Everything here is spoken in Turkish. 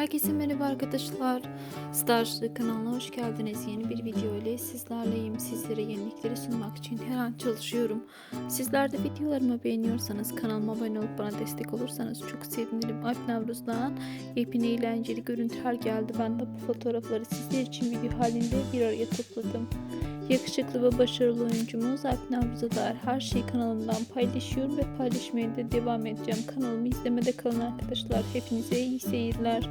Herkese merhaba arkadaşlar. Starship kanalına hoş geldiniz. Yeni bir video ile sizlerleyim. Sizlere yenilikleri sunmak için her an çalışıyorum. Sizler de videolarımı beğeniyorsanız kanalıma abone olup bana destek olursanız çok sevinirim. Alp Navruz'dan yepyeni eğlenceli görüntüler geldi. Ben de bu fotoğrafları sizler için video halinde bir araya topladım. Yakışıklı ve başarılı oyuncumuz Alp Navruz'a dair her şeyi kanalımdan paylaşıyorum ve paylaşmaya da devam edeceğim. Kanalımı izlemede kalın arkadaşlar. Hepinize iyi seyirler.